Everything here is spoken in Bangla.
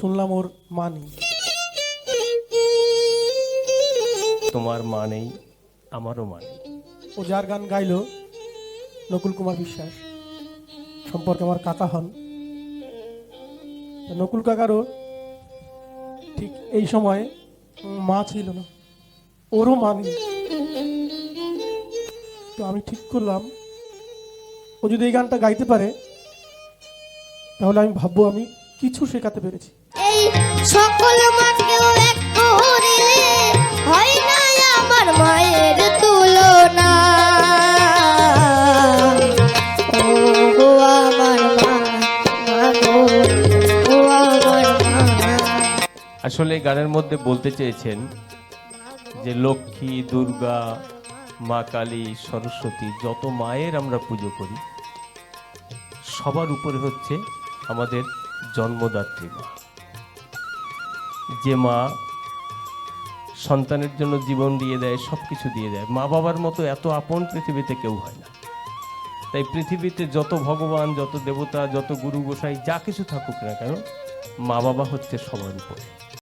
শুনলাম ওর মা নেই তোমার মা নেই আমারও মা নেই। ও যার গান গাইলো নকুল কুমার বিশ্বাস সম্পর্কে আমার কাকা হন। নকুল কাকারও ঠিক এই সময় মা ছিল না ওরও মা নেই। তো আমি ঠিক করলাম ও যদি এই গানটা গাইতে পারে তাহলে আমি ভাববো আমি কিছু শেখাতে পেরেছি। এই সকল মাকেও এক করে হয় না আমার মায়ের তুলনা। ও গো আমার মা মা গো ও আমার মা। আসলে গানের মধ্যে বলতে চেয়েছেন যে লক্ষ্মী দুর্গা মা কালী সরস্বতী যত মায়ের আমরা পুজো করি সবার উপরে হচ্ছে আমাদের জন্মদাত্রী। মা যে মা সন্তানের জন্য জীবন দিয়ে দেয় সব কিছু দিয়ে দেয়। মা বাবার মতো এত আপন পৃথিবীতে কেউ হয় না। তাই পৃথিবীতে যত ভগবান, যত দেবতা, যত গুরু গোসাই, যা কিছু থাকুক না কেন মা বাবা হচ্ছে সবার উপরে।